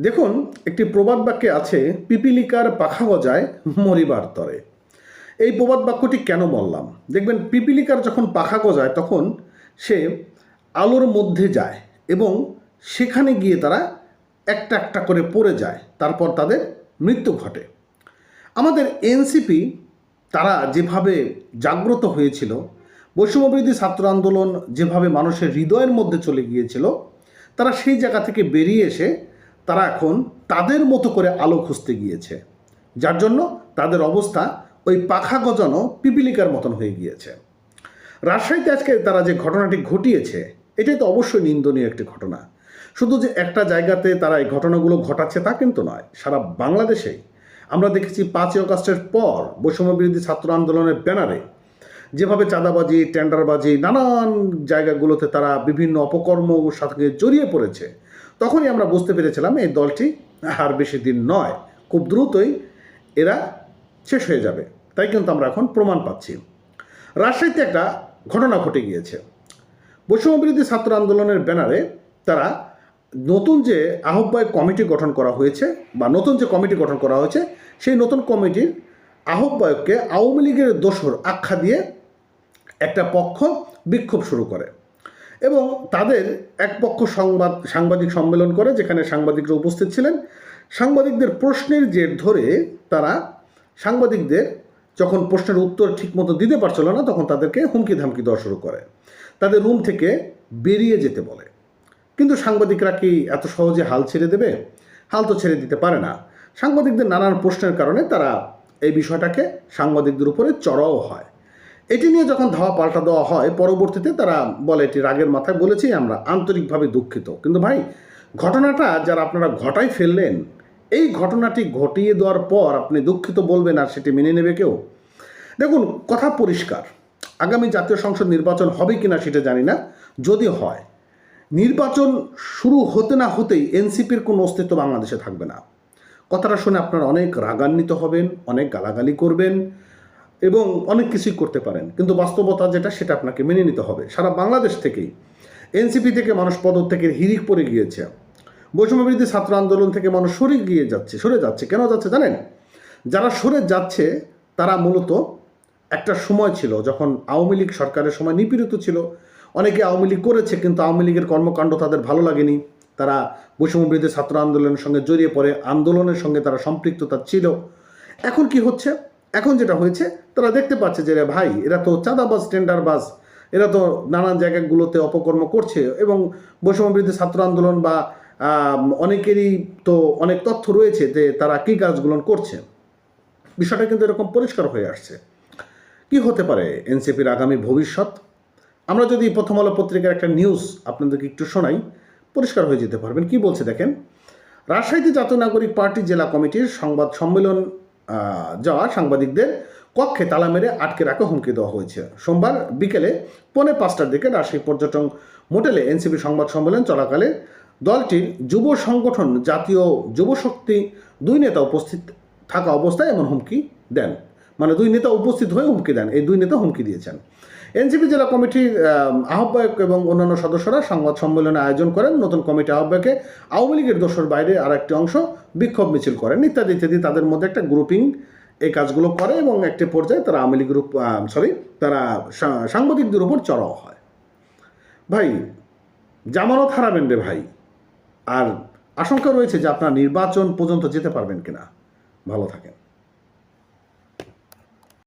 দেখুন, একটি প্রবাদ বাক্যে আছে, পিপিলিকার পাখা গজায় মরিবার তরে। এই প্রবাদ বাক্যটি কেন বললাম? দেখবেন, পিপিলিকার যখন পাখা গজায়, তখন সে আলোর মধ্যে যায় এবং সেখানে গিয়ে তারা একটা একটা করে পড়ে যায়। তারপর তাদের মৃত্যু ঘটে। আমাদের এনসিপি, তারা যেভাবে জাগ্রত হয়েছিল, বৈষম্যবিরোধী ছাত্র আন্দোলন যেভাবে মানুষের হৃদয়ের মধ্যে চলে গিয়েছিল, তারা সেই জায়গা থেকে বেরিয়ে এসে তারা এখন তাদের মতো করে আলো খুঁজতে গিয়েছে, যার জন্য তাদের অবস্থা ওই পাখা গজানো পিপিলিকার মতন হয়ে গিয়েছে। রাজশাহীতে আজকে তারা যে ঘটনাটি ঘটিয়েছে, এটাই তো অবশ্যই নিন্দনীয় একটি ঘটনা। শুধু যে একটা জায়গাতে তারা এই ঘটনাগুলো ঘটাচ্ছে তা কিন্তু নয়, সারা বাংলাদেশেই আমরা দেখেছি পাঁচই অগাস্টের পর বৈষম্য বিরোধী ছাত্র আন্দোলনের ব্যানারে যেভাবে চাঁদাবাজি, টেন্ডারবাজি, নানান জায়গাগুলোতে তারা বিভিন্ন অপকর্ম সাথে জড়িয়ে পড়েছে। তখনই আমরা বুঝতে পেরেছিলাম এই দলটি আর বেশি দিন নয়, খুব দ্রুতই এরা শেষ হয়ে যাবে। তাই কিন্তু আমরা এখন প্রমাণ পাচ্ছি। রাজশাহীতে একটা ঘটনা ঘটে গিয়েছে। বৈষম্য বিরোধী ছাত্র আন্দোলনের ব্যানারে তারা নতুন যে আহ্বায়ক কমিটি গঠন করা হয়েছে বা নতুন যে কমিটি গঠন করা হয়েছে, সেই নতুন কমিটির আহ্বায়ককে আওয়ামী লীগের দোসর আখ্যা দিয়ে একটা পক্ষ বিক্ষোভ শুরু করে। এবং তাদের এক পক্ষ সংবাদ, সাংবাদিক সম্মেলন করে, যেখানে সাংবাদিকরা উপস্থিত ছিলেন। সাংবাদিকদের প্রশ্নের জের ধরে তারা সাংবাদিকদের যখন প্রশ্নের উত্তর ঠিকমতো দিতে পারছিল না, তখন তাদেরকে হুমকি ধামকি দেওয়া শুরু করে। তাদের রুম থেকে বেরিয়ে যেতে বলে। কিন্তু সাংবাদিকরা কি এত সহজে হাল ছেড়ে দেবে? হাল তো ছেড়ে দিতে পারে না। সাংবাদিকদের নানান প্রশ্নের কারণে তারা এই বিষয়টাকে সাংবাদিকদের উপরে চড়াও হয়। এটি নিয়ে যখন ধাওয়া পাল্টা দেওয়া হয়, পরবর্তীতে তারা বলে এটি রাগের মাথায়, বলেছি আমরা, আন্তরিকভাবে দুঃখিত। কিন্তু ভাই, ঘটনাটা যারা আপনারা ঘটাই ফেললেন, এই ঘটনাটি ঘটিয়ে দেওয়ার পর আপনি দুঃখিত বলবেন আর সেটি মেনে নেবে কেউ? দেখুন, কথা পরিষ্কার। আগামী জাতীয় সংসদ নির্বাচন হবে কি না সেটা জানি না। যদি হয়, নির্বাচন শুরু হতে না হতেই এনসিপির কোনো অস্তিত্ব বাংলাদেশে থাকবে না। কথাটা শুনে আপনারা অনেক রাগান্বিত হবেন, অনেক গালাগালি করবেন। এবং অনেক কিছুই করতে পারেন। কিন্তু বাস্তবতা যেটা, সেটা আপনাকে মেনে নিতে হবে। সারা বাংলাদেশ থেকেই এনসিপি থেকে মানুষ পদত্যাগের হিরিক পড়ে গিয়েছে। বৈষম্য বিরোধী ছাত্র আন্দোলন থেকে মানুষ সরে গিয়ে যাচ্ছে, সরে যাচ্ছে। কেন যাচ্ছে জানেন? যারা সরে যাচ্ছে, তারা মূলত একটা সময় ছিল যখন আওয়ামী লীগ সরকারের সময় নিপীড়িত ছিল। অনেকে আওয়ামী লীগ করেছে, কিন্তু আওয়ামী লীগের কর্মকাণ্ড তাদের ভালো লাগেনি। তারা বৈষম্য বিরোধী ছাত্র আন্দোলনের সঙ্গে জড়িয়ে পড়ে, আন্দোলনের সঙ্গে তারা সম্পৃক্ততা ছিল। এখন কি হচ্ছে? এখন যেটা হয়েছে, তারা দেখতে পাচ্ছে যে ভাই, এরা তো চাঁদাবাজ টেন্ডারবাজ এরা তো নানান জায়গাগুলোতে অপকর্ম করছে এবং বৈষম্য বিরোধী ছাত্র আন্দোলন বা অনেকেরই তো অনেক তথ্য রয়েছে যে তারা কী কাজগুলো করছে। বিষয়টা কিন্তু এরকম পরিষ্কার হয়ে আসছে। কি হতে পারে এনসিপির আগামী ভবিষ্যৎ? আমরা যদি প্রথম আলো পত্রিকার একটা নিউজ আপনাদেরকে একটু শোনাই, পরিষ্কার হয়ে যেতে পারবেন। কি বলছে দেখেন? রাজশাহীতে জাতীয় নাগরিক পার্টি জেলা কমিটির সংবাদ সম্মেলন যাওয়া সাংবাদিকদের কক্ষে তালা মেরে আটকে রাখা হুমকি দেওয়া হয়েছে। সোমবার বিকেলে পৌনে পাঁচটার দিকে রাজশাহী পর্যটন মোটেলে এনসিপি সংবাদ সম্মেলন চলাকালে দলটির যুব সংগঠন জাতীয় যুবশক্তি দুই নেতা উপস্থিত থাকা অবস্থায় এমন হুমকি দেন। মানে দুই নেতা উপস্থিত হয়ে হুমকি দেন, এই দুই নেতা হুমকি দিয়েছেন। এনসিপি জেলা কমিটির আহ্বায়ক এবং অন্যান্য সদস্যরা সংবাদ সম্মেলনে আয়োজন করেন। নতুন কমিটি আহ্বায়কে আওয়ামী লীগের দোষর বাইরে আর একটি অংশ বিক্ষোভ মিছিল করেন। ইত্যাদি ইত্যাদি তাদের মধ্যে একটা গ্রুপিং এই কাজগুলো করে এবং একটি পর্যায়ে তারা আওয়ামী লীগের সরি তারা সাংবাদিকদের উপর চড়াও হয়। ভাই, জামানত হারাবেন রে ভাই। আর আশঙ্কা রয়েছে যে আপনার নির্বাচন পর্যন্ত যেতে পারবেন কিনা। ভালো থাকেন।